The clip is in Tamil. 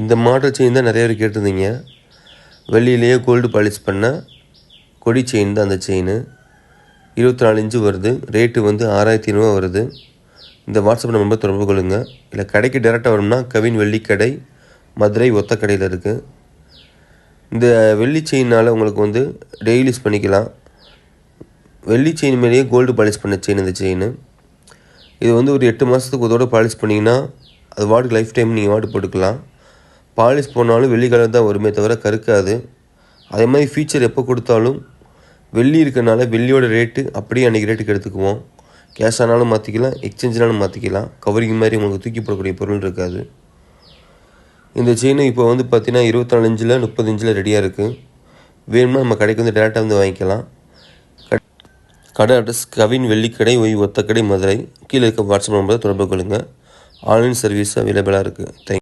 இந்த மாடல் செயின் தான் நிறைய பேர் கேட்டிருந்தீங்க. வெள்ளியிலேயே கோல்டு பாலிஷ் பண்ண கொடி செயின் தான் அந்த செயின் இருபத்தி நாலு இன்ச்சு வருது. ரேட்டு வந்து ஆறாயிரத்தி ஐநூறுவா வருது. இந்த வாட்ஸ்அப் நம்பர் தொடர்பு கொள்ளுங்கள் இல்லை கடைக்கு டேரெக்டாக வரணும்னா கவின் வெள்ளிக்கடை மதுரை ஒத்த கடையில் இருக்குது இந்த வெள்ளி செயினால் உங்களுக்கு வந்து டெய்லிஸ் பண்ணிக்கலாம். வெள்ளி செயின் மேலேயே கோல்டு பாலிஷ் பண்ண செயின் இந்த செயின் இது வந்து ஒரு எட்டு மாதத்துக்கு ஒரு பாலிஷ் பண்ணிங்கன்னா அது வாட்டுக்கு லைஃப் டைம் நீங்கள் வாட்டு போட்டுக்கலாம். பாலிஷ் போனாலும் வெள்ளி கலர் தான் வருமே தவிர கருக்காது. அதே மாதிரி ஃபீச்சர் எப்போ கொடுத்தாலும் வெள்ளி இருக்கிறனால வெள்ளியோட ரேட்டு அப்படியே அன்றைக்கி ரேட்டுக்கு எடுத்துக்குவோம். கேஷ் ஆனாலும் மாற்றிக்கலாம் எக்ஸ்சேஞ்சினாலும் மாற்றிக்கலாம் கவரிங் மாதிரி உங்களுக்கு தூக்கி போடக்கூடிய பொருள் இருக்காது. இந்த செயின் இப்போ வந்து பார்த்திங்கன்னா இருபத்தி நாலு இன்ச்சில் முப்பது இன்ச்சில் ரெடியாக இருக்குது வேணும்னா நம்ம கடைக்கு வந்து டேரெக்டாக வந்து வாங்கிக்கலாம். கட்- கடை அட்ரஸ் கவின் வெள்ளிக்கடை ஒய் ஒத்தக்கடை மதுரை. கீழே இருக்க வாட்ஸ்அப் நம்பரை தொடர்பு கொள்ளுங்கள் ஆன்லைன் சர்வீஸ் அவைலபிளாக இருக்குது தேங்க்